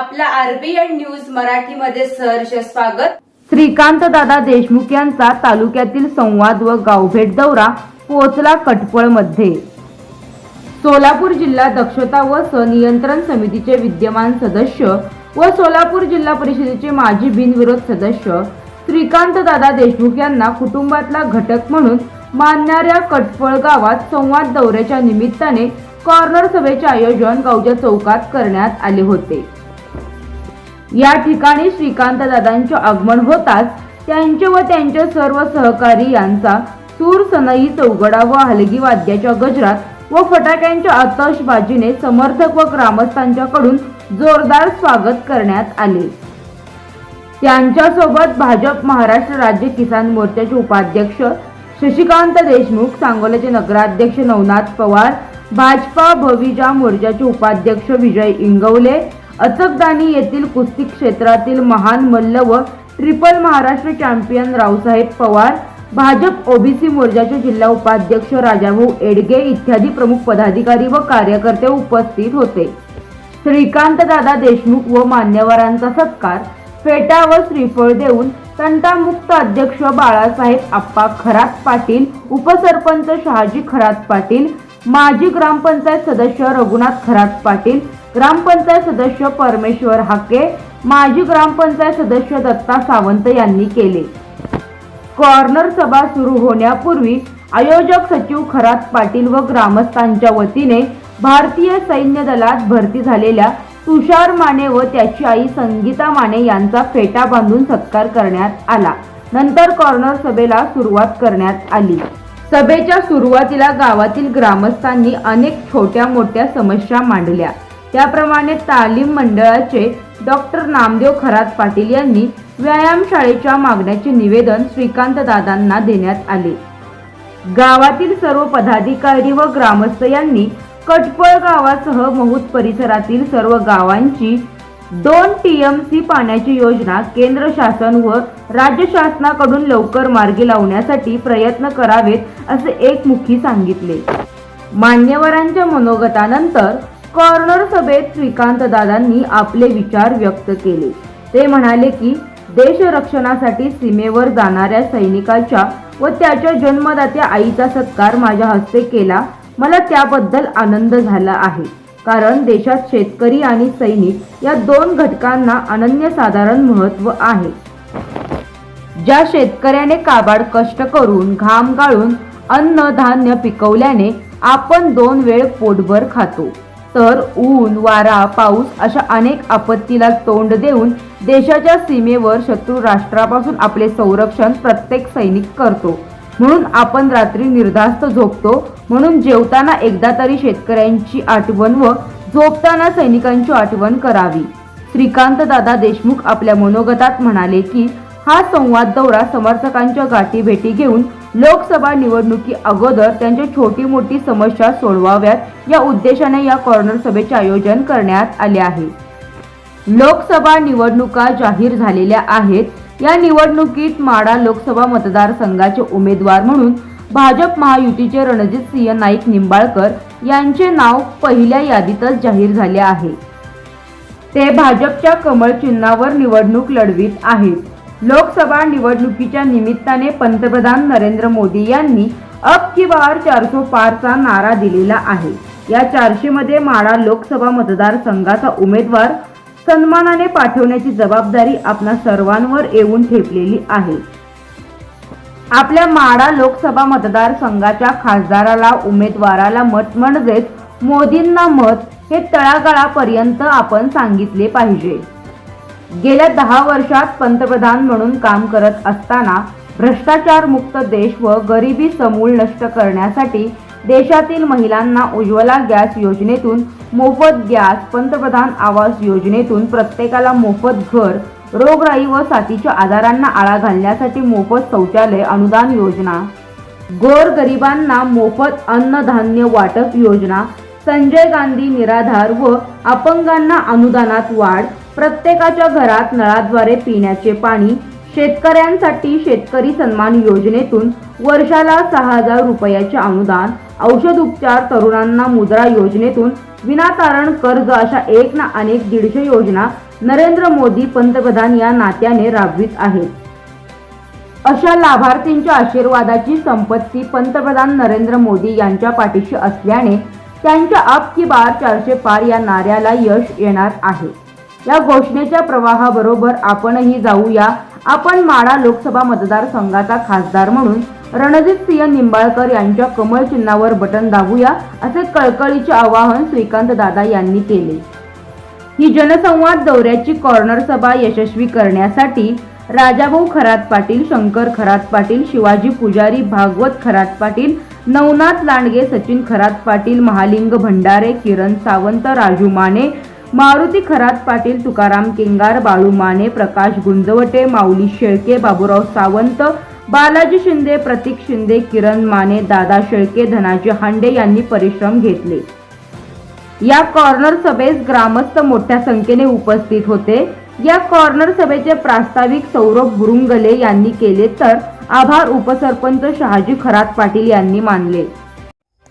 आपला आपल्या RBN news मराठीमध्ये सहर्ष स्वागत. श्रीकांत दादा देशमुख यांचा तालुक्यातील संवाद व गावभेट दौरा पोहोचला कटपळमध्ये. सोलापूर जिल्हा दक्षता व सनियंत्रण समितीचे विद्यमान सदस्य व सोलापूर जिल्हा परिषदेचे माजी बिनविरोध सदस्य श्रीकांत दादा देशमुख यांना कुटुंबातला घटक म्हणून मानणाऱ्या कटफळ गावात संवाद दौऱ्याच्या निमित्ताने कॉर्नर सभेचे आयोजन गावच्या चौकात करण्यात आले होते. या ठिकाणी श्रीकांत दादांचे आगमन होताच त्यांचे व त्यांच्या सर्व सहकारी यांचा सूर सनई चौगडा व हलगी वाद्याच्या गजरात व फटाक्यांच्या आतषबाजीने समर्थक व ग्रामस्थांच्याकडून जोरदार स्वागत करण्यात आले. त्यांच्यासोबत भाजप महाराष्ट्र राज्य किसान मोर्चाचे उपाध्यक्ष शशिकांत देशमुख सांगोल्याचे नगराध्यक्ष नवनाथ पवार भाजपा भविजा मोर्चाचे उपाध्यक्ष विजय इंगवले अचकदानी येथील कुस्ती क्षेत्रातील महान मल्ल व triple Maharashtra champion Raosaheb Pawar Bhajap OBC मोर्चाचे जिल्हा उपाध्यक्ष राजाभाऊ एडगे इत्यादी प्रमुख पदाधिकारी व कार्यकर्ते उपस्थित होते. श्रीकांत दादा देशमुख व मान्यवरांचा सत्कार फेटा व श्रीफळ देऊन तंटामुक्त अध्यक्ष बाळासाहेब आप्पा खरात पाटील उपसरपंच शहाजी खरात पाटील माजी ग्रामपंचायत सदस्य रघुनाथ खरात पाटील ग्रामपंचायत सदस्य परमेश्वर हाके माजी ग्रामपंचायत सदस्य दत्ता सावंत यांनी केले. कॉर्नर सभा सुरू होण्यापूर्वी आयोजक सचिव खरात पाटील व ग्रामस्थांच्या वतीने भारतीय सैन्य दलात भरती झालेल्या तुषार माने व त्याची आई संगीता माने यांचा फेटा बांधून सत्कार करण्यात आला. नंतर कॉर्नर सभेला सुरुवात करण्यात आली. सभेच्या सुरुवातीला गावातील ग्रामस्थांनी अनेक छोट्या मोठ्या समस्या मांडल्या. त्याप्रमाणे तालीम मंडळाचे डॉक्टर नामदेव खरात पाटील यांनी व्यायामशाळेच्या मागण्याचे निवेदन श्रीकांत दादांना देण्यात आले. गावातील सर्व पदाधिकारी व ग्रामस्थ यांनी कटपळ गावासह महूत परिसरातील सर्व गावांची दोन टीएमसी पाण्याची योजना केंद्र शासन व राज्य शासनाकडून लवकर मार्गी लावण्यासाठी प्रयत्न करावेत असे एकमुखी सांगितले. मान्यवरांच्या मनोगतानंतर कॉर्नर सभेत श्रीकांत दादांनी आपले विचार व्यक्त केले. ते म्हणाले की देशरक्षणासाठी सीमेवर जाणाऱ्या सैनिकाच्या व त्याच्या जन्मदात्या आईचा सत्कार माझ्या हस्ते केला मला त्याबद्दल आनंद झाला आहे. कारण देशात शेतकरी आणि सैनिक या दोन घटकांना अनन्यसाधारण महत्त्व आहे. ज्या शेतकऱ्याने काबाड कष्ट करून घाम गाळून अन्न धान्य पिकवल्याने आपण दोन वेळ पोटभर खातो. तर ऊन वारा पाऊस अशा अनेक आपत्तीला तोंड देऊन देशाच्या सीमेवर शत्रू राष्ट्रापासून आपले संरक्षण प्रत्येक सैनिक करतो. म्हणून आपण रात्री निर्धास्त झोपतो. म्हणून जेवताना एकदा तरी शेतकऱ्यांची आठवण व झोपताना सैनिकांची आठवण करावी. श्रीकांत दादा देशमुख आपल्या मनोगतात म्हणाले की हा संवाद दौरा समर्थकांच्या गाठी भेटी घेऊन लोकसभा निवडणुकी अगोदर त्यांच्या छोटी मोठी समस्या सोडवाव्यात या उद्देशाने या कॉर्नर सभेचे आयोजन करण्यात आले आहे. लोकसभा निवडणुका जाहीर झालेल्या आहेत. या निवडणुकीत माडा लोकसभा मतदारसंघाचे उमेदवार म्हणून भाजप महायुतीचे रणजित सिंह नाईक निंबाळकर यांचे नाव पहिल्या यादीतच जाहीर झाले आहे. ते भाजपच्या कमळ चिन्हावर निवडणूक लढवित आहेत. लोकसभा निवडणुकीच्या निमित्ताने पंतप्रधान नरेंद्र मोदी यांनी अब की बार चारसो पारचा नारा दिलेला आहे. या चारशेमध्ये माळा माडा लोकसभा मतदारसंघाचा उमेदवार सन्मानाने पाठवण्याची जबाबदारी आपणा सर्वांवर येऊन ठेपलेली आहे. आपल्या माडा लोकसभा मतदारसंघाच्या खासदाराला उमेदवाराला मत म्हणजेच मोदींना मत हे तळागाळापर्यंत आपण सांगितले पाहिजे. गेल्या दहा वर्षात पंतप्रधान म्हणून काम करत असताना भ्रष्टाचार मुक्त देश व गरिबी समूळ नष्ट करण्यासाठी देशातील महिलांना उज्ज्वला गॅस योजनेतून मोफत गॅस पंतप्रधान आवास योजनेतून प्रत्येकाला मोफत घर रोगराई व साथीच्या आजारांना आळा घालण्यासाठी मोफत शौचालय अनुदान योजना गोर गरिबांना मोफत अन्नधान्य वाटप योजना संजय गांधी निराधार व अपंगांना अनुदानात वाढ प्रत्येकाच्या घरात नळाद्वारे पिण्याचे पाणी शेतकऱ्यांसाठी शेतकरी सन्मान योजनेतून वर्षाला सहा हजार रुपयाचे अनुदान औषध उपचार तरुणांना मुद्रा योजनेतून विनातारण कर्ज अशा एक ना अनेक दीडशे योजना नरेंद्र मोदी पंतप्रधान या नात्याने राबवित आहेत. अशा लाभार्थींच्या आशीर्वादाची संपत्ती पंतप्रधान नरेंद्र मोदी यांच्या पाठीशी असल्याने त्यांच्या आप की बार चारशे पार या नाऱ्याला यश येणार आहे. या घोषणेच्या प्रवाहाबरोबर आपणही जाऊया. आपण माडा लोकसभा मतदारसंघाचा खासदार म्हणून रणजित सिंह निंबाळकर यांच्या कमळ चिन्हावर बटन दाबूया असे कळकळीचे आवाहन श्रीकांत दादा यांनी केले. ही जनसंवाद दौऱ्याची कॉर्नर सभा यशस्वी करण्यासाठी राजाभाऊ खरात पाटील शंकर खरात पाटील शिवाजी पुजारी भागवत खरात पाटील नवनाथ लांडगे सचिन खरात पाटील महालिंग भंडारे किरण सावंत राजू माने मारुती खरात पाटील तुकाराम किंगार बाळू माने प्रकाश गुंजवटे माऊली शेळके बाबूराव सावंत बालाजी शिंदे प्रतीक शिंदे किरण माने दादा शेळके धनाजी हांडे यांनी परिश्रम घेतले. या कॉर्नर सभेस ग्रामस्थ मोठ्या संख्येने उपस्थित होते. या कॉर्नर सभेचे प्रास्ताविक सौरभ बुरुंगले यांनी केले तर आभार उपसरपंच शहाजी खरात पाटील यांनी मानले.